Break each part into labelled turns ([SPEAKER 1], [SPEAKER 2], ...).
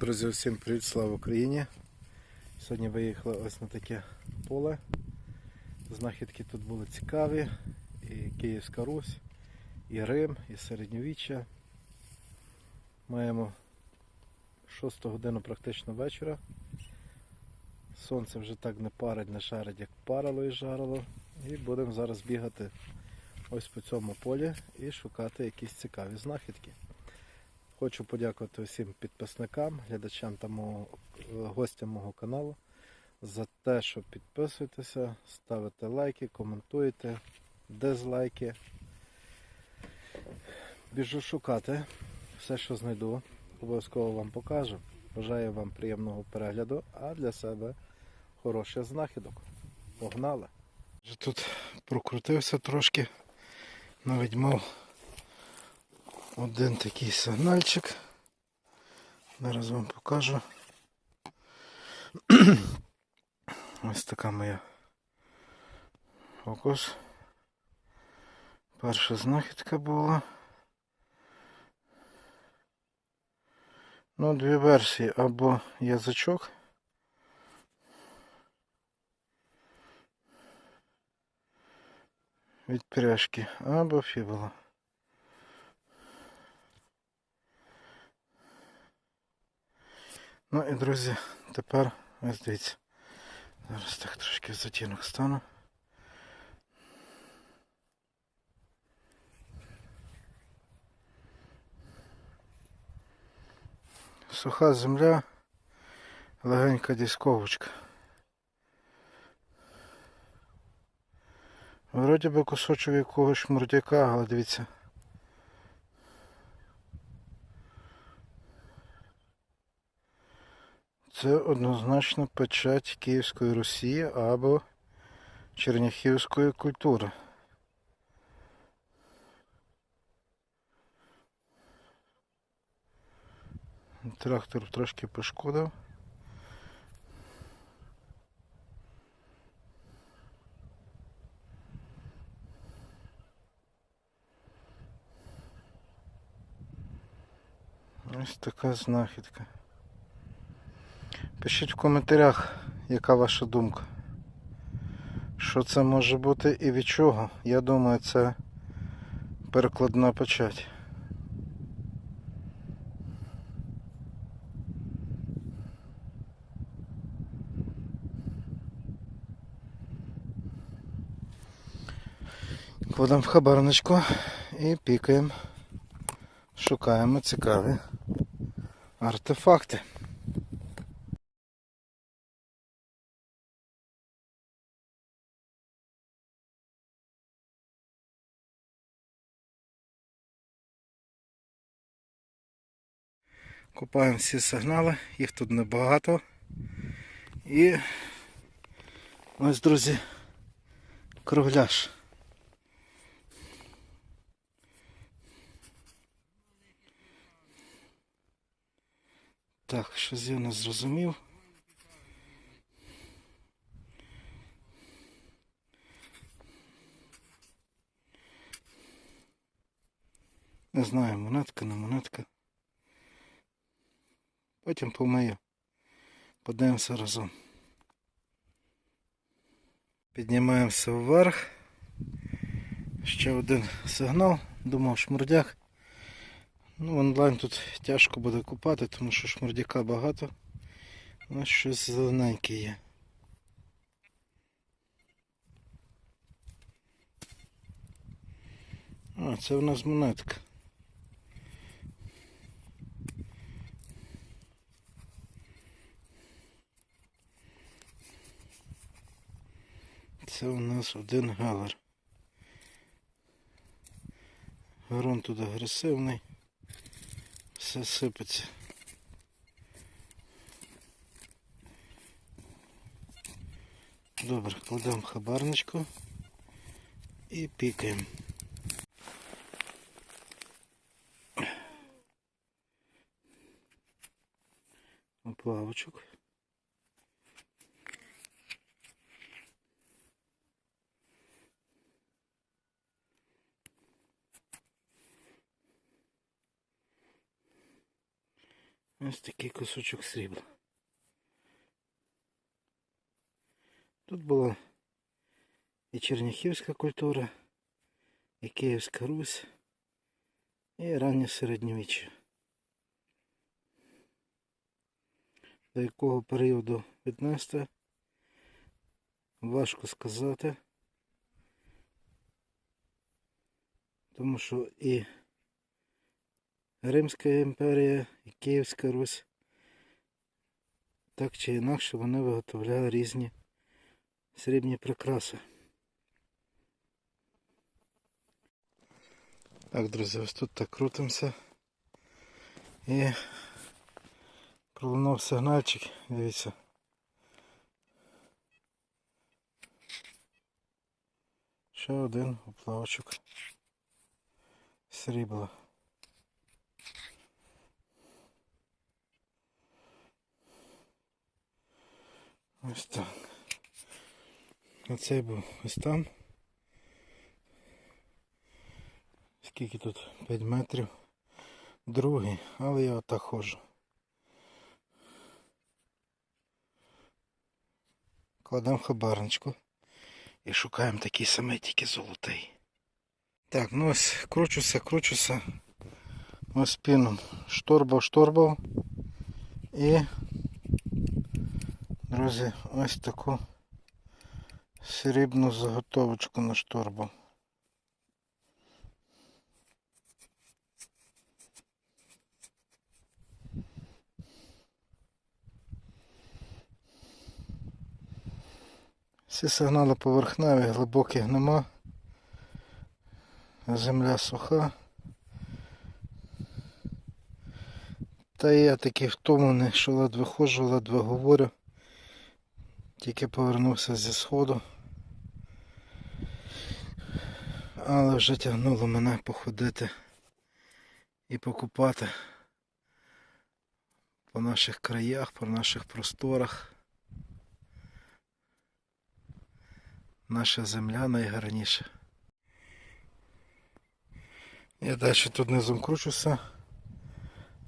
[SPEAKER 1] Друзі, всім привіт, слава Україні! Сьогодні виїхали ось на таке поле. Знахідки тут були цікаві. І Київська Русь, і Рим, і середньовіччя. Маємо 6 годину практично вечора. Сонце вже так не парить, не шарить, як парило і жарило. І будемо зараз бігати ось по цьому полі і шукати якісь цікаві знахідки. Хочу подякувати всім підписникам, глядачам та мого, гостям мого каналу за те, що підписуєтеся, ставите лайки, коментуєте, дизлайки. Біжу шукати все, що знайду. Обов'язково вам покажу. Бажаю вам приємного перегляду, а для себе хороших знахідок. Погнали! Тут прокрутився трошки, навіть мав один такий сигнальчик. Зараз вам покажу. Ось така моя фокус. Перша знахідка була. Ну, дві версії або язичок. Від пряжки, або фібула. Ну і друзі, тепер ось дивіться. Зараз так трошки в затінок стану. Суха земля, легенька дисковочка. Вроді би кусочок якогось шмурдяка, але дивіться. Це однозначно печать Київської Росії або Черняхівської культури. Трактор трошки пошкодив. Ось така знахідка. Пишіть в коментарях, яка ваша думка. Що це може бути і від чого? Я думаю, це перекладна печать. Кладемо в хабарничку і пікаємо. Шукаємо цікаві артефакти. Купаємо всі сигнали, їх тут небагато. І ось, друзі, кругляш. Так, щось я не зрозумів. Не знаю, монетка, не монетка. Потім помию. Подивимося разом. Піднімаємося вверх. Ще один сигнал. Думав шмурдяк. Ну, онлайн тут тяжко буде купати, тому що шмурдяка багато. У нас щось зелененьке є. А, це в нас монетка. Це у нас один галер. Грунт тут агресивний. Все сипеться. Добре, кладемо хабарничку і пікаємо. Оплавочок. Ось такий кусочок срібла. Тут була і Черняхівська культура, і Київська Русь, і раннє середньовіччя. До якого періоду віднести, важко сказати. Тому що і Римська імперія, і Київська Русь, так чи інакше вони виготовляли різні срібні прикраси. Так, друзі, ось тут так крутимося. І пролунав сигнальчик, дивіться. Ще один оплавочок срібла. Ось так. Оцей був ось там. Скільки тут? 5 метрів. Другий, але я отак ходжу. Кладемо хабарничку і шукаємо такий самий, тільки золотий. Так, ну ось кручуся, кручуся. Ось піном шторбав, шторбав. І, друзі, ось таку срібну заготовочку на шторбу. Всі сигнали поверхневі, глибоких нема. Земля суха. Та я такий втомлений, що ледве ходжу, ледве говорю. Тільки повернувся зі сходу. Але вже тягнуло мене походити і покупати по наших краях, по наших просторах. Наша земля найгарніша. Я далі тут низом кручуся.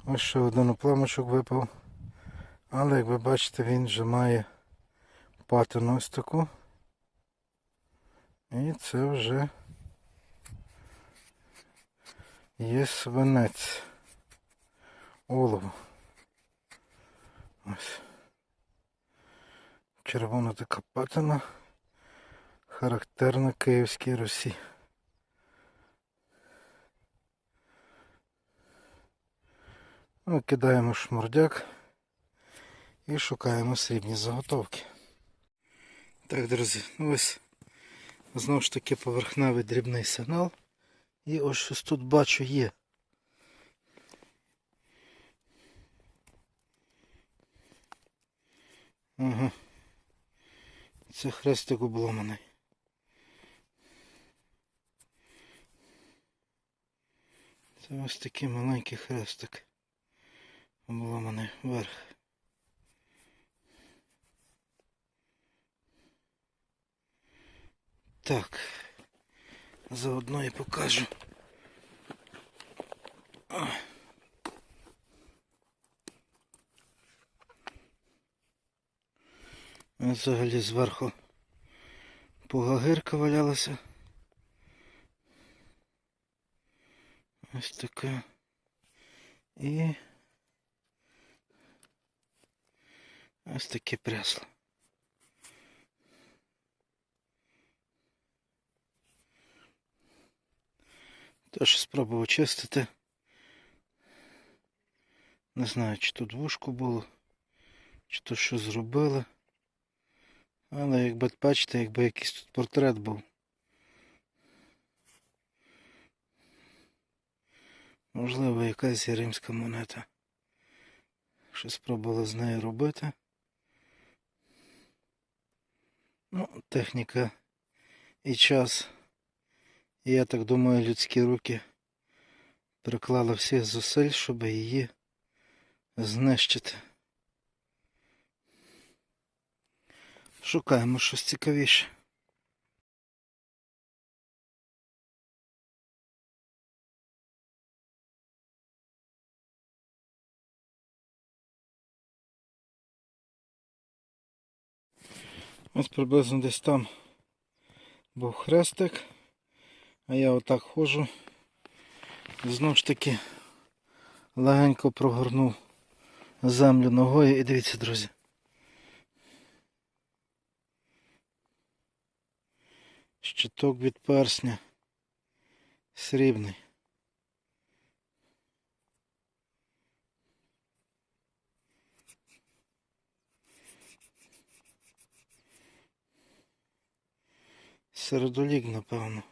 [SPEAKER 1] Ось ще один опламочок випав. Але як ви бачите він вже має патину ось таку. І це вже є свинець. Олово. Ось. Червона така патина. Характерна Київській Русі. Кидаємо шмурдяк і шукаємо срібні заготовки. Так, друзі, ну ось знову ж таки поверхневий дрібний сигнал. І ось щось тут бачу є. Ага. Це хрестик обломаний. Це ось такий маленький хрестик. Обломаний вверх. Так, заодно і покажу. Взагалі зверху пугагирка валялася. Ось така. І ось таке прясло. Теж спробував чистити. Не знаю, чи тут вушку було, чи то що зробили. Але якби бачите, якби якийсь тут портрет був. Можливо, якась римська монета. Що спробували з нею робити. Ну, техніка і час. Я так думаю, людські руки приклали всіх зусиль, щоб її знищити. Шукаємо щось цікавіше. Ось приблизно десь там був хрестик. А я отак ходжу. Знову ж таки легенько прогорнув землю ногою і дивіться, друзі. Щиток від персня. Срібний. Середолік, напевно.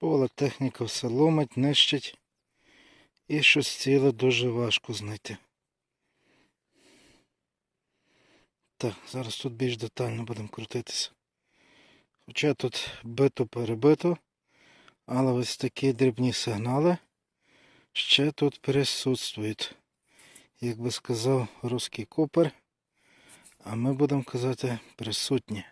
[SPEAKER 1] Поле техніка все ломить, нищить. І щось ціле дуже важко знайти. Так, зараз тут більш детально будемо крутитися. Хоча тут бито перебито, але ось такі дрібні сигнали ще тут присутствують. Як би сказав русський копер, а ми будемо казати присутні.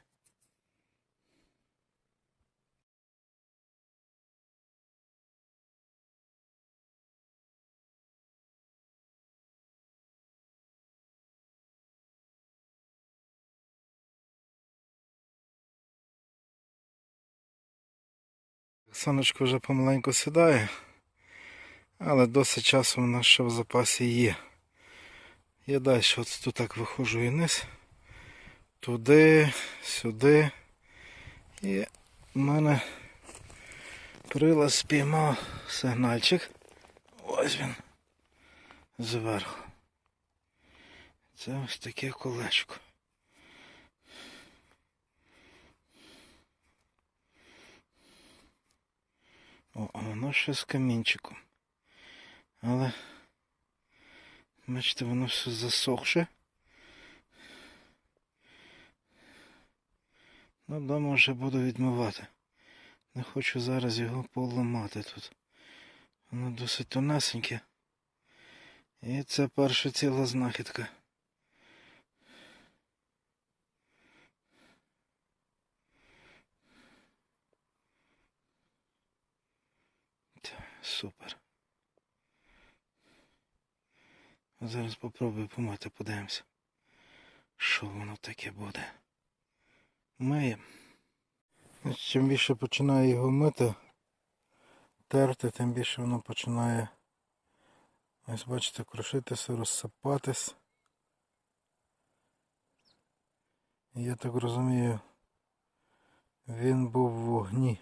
[SPEAKER 1] Сонечко вже помаленьку сідає, але досить часу в нас ще в запасі є. Я далі от тут так виходжу і вниз, туди, сюди. І в мене прилаз спіймав сигнальчик. Ось він зверху. Це ось таке колечко. О, а воно ще з камінчиком. Але, бачите, воно все засохше. Ну, дома вже буду відмивати. Не хочу зараз його поламати тут. Воно досить тонесеньке. І це перша ціла знахідка. Та, Супер. Зараз попробую помити, подивимося. Що воно таке буде? Миємо. Чим більше починаю його мити, терти, тим більше воно починає ось бачите, крушитися, розсипатись. Я так розумію, він був в вогні.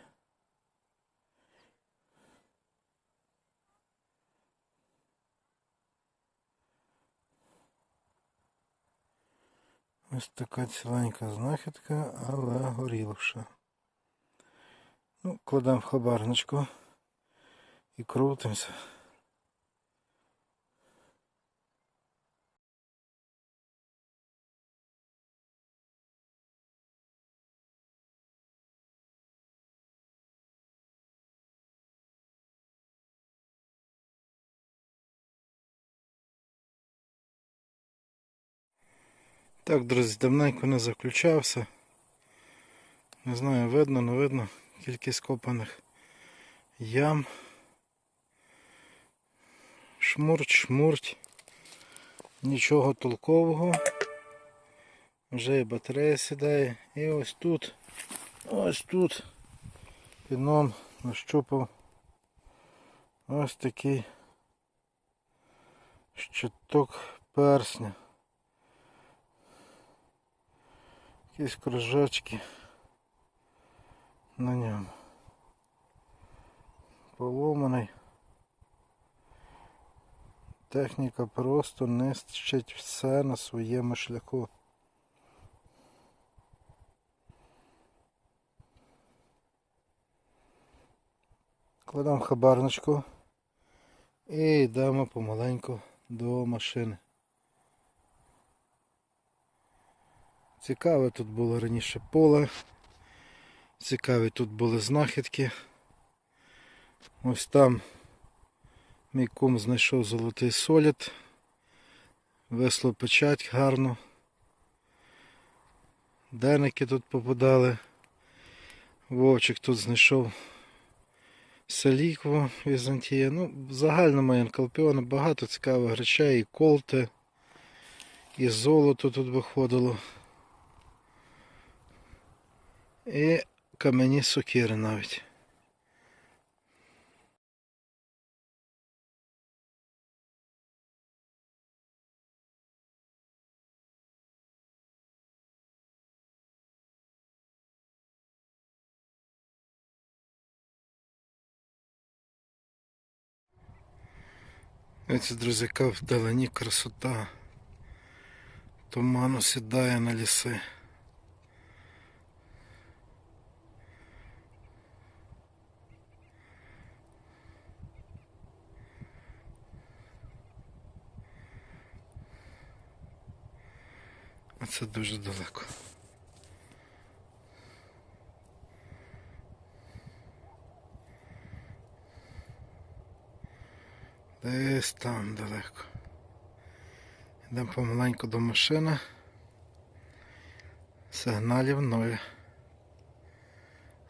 [SPEAKER 1] Ось така ціленька знахідка, але горілша. Ну, кладемо в хабарничку і крутимося. Так, друзі, давненько не заключався. Не знаю, видно, не видно кількість копаних ям. Шмурть, шмурть. Нічого толкового. Вже і батарея сідає. І ось тут, ось тут піном нащупав ось такий щиток персня. Якісь кружочки на ньому. Поломаний. Техніка просто нищить все на своєму шляху. Кладемо хабарничку і йдемо помаленьку до машини. Цікаве тут було раніше поле. Цікаві тут були знахідки. Ось там мій кум знайшов золотий солід. Весло печать гарно. Деники тут попадали. Вовчик тут знайшов селікву Візантія. Ну, в загальному енкалпіони багато цікавих речей, і колти, і золото тут виходило. І кам'яні сокири навіть. Ось, друзі, вдалині красота. Туман осідає на ліси. Це дуже далеко. Десь там далеко. Йдемо помаленьку до машини. Сигналів ноль.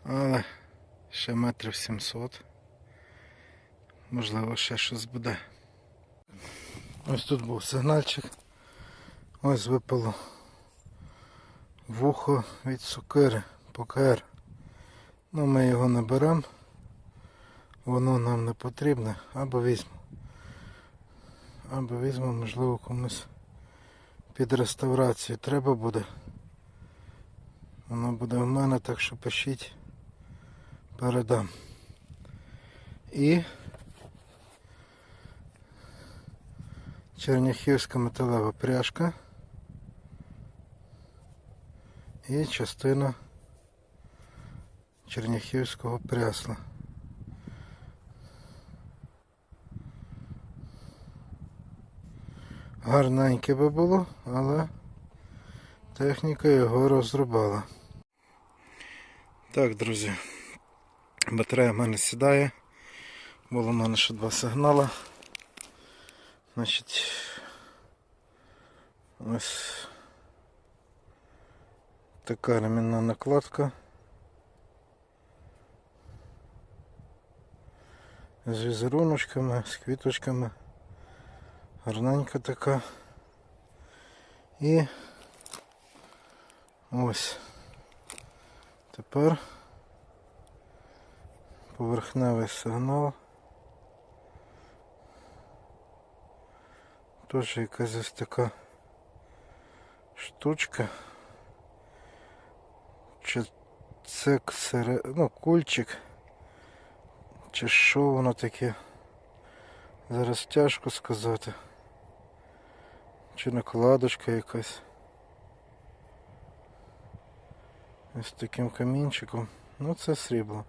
[SPEAKER 1] Але ще метрів 700. Можливо, ще щось буде. Ось тут був сигнальчик. Ось випало вухо від сокири, ПКР. Ну ми його не беремо. Воно нам не потрібне, або візьмемо. Або візьмемо, можливо, комусь під реставрацію треба буде. Воно буде в мене, так що пишіть, передам. І Черняхівська металева пряжка і частина Черняхівського прясла. Гарненьке би було, але техніка його розрубала. Так, друзі, батарея в мене сідає. Було в мене ще два сигнали. Значить, ось така ремінна накладка. З візеруночками, з квіточками. Гарненька така. І ось. Тепер поверхневий сигнал. Теж якась ось така штучка. Чи це ксере... ну, кульчик. Чи що воно таке? Зараз тяжко сказати. Чи накладочка якась. Ось таким камінчиком. Ну це срібло.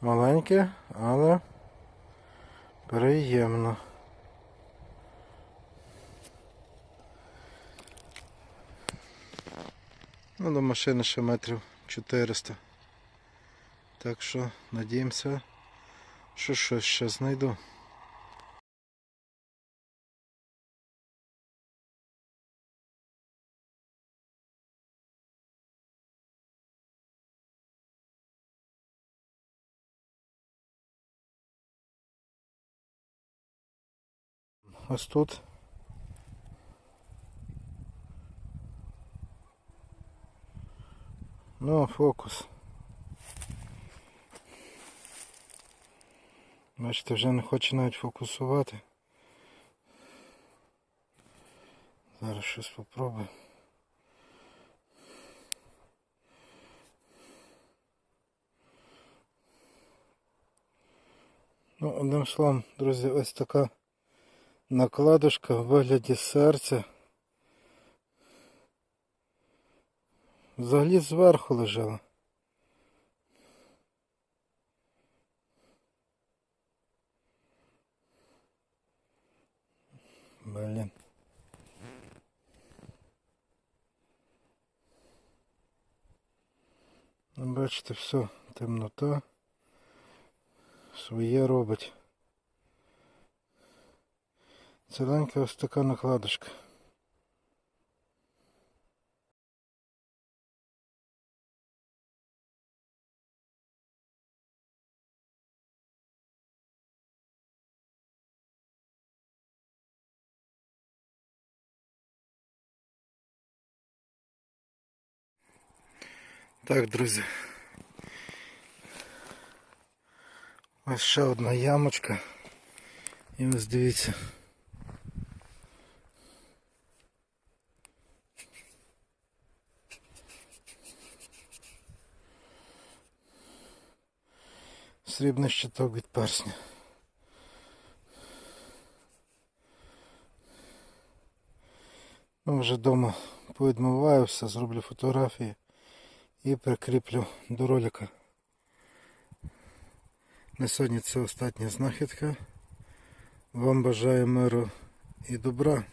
[SPEAKER 1] Маленьке, але приємно. Ну, до машини ще метрів 400. Так що надіємося, що щось ще знайду. Ось тут. Ну, фокус. Бачите, вже не хоче навіть фокусувати. Зараз щось попробую. Ну, одним словом, друзі, ось така накладочка в вигляді серця. Взагалі зверху лежала. Блін. Ну, Бачите, все, темнота своє робить. Ціленька ось така накладочка. Так, друзі. Ось ще одна ямочка. І ось дивіться. Срібний щиток від персня. Ну, вже вдома повідмиваю все, зроблю фотографії і прикріплю до ролика. На сьогодні це остання знахідка. Вам бажаю миру і добра.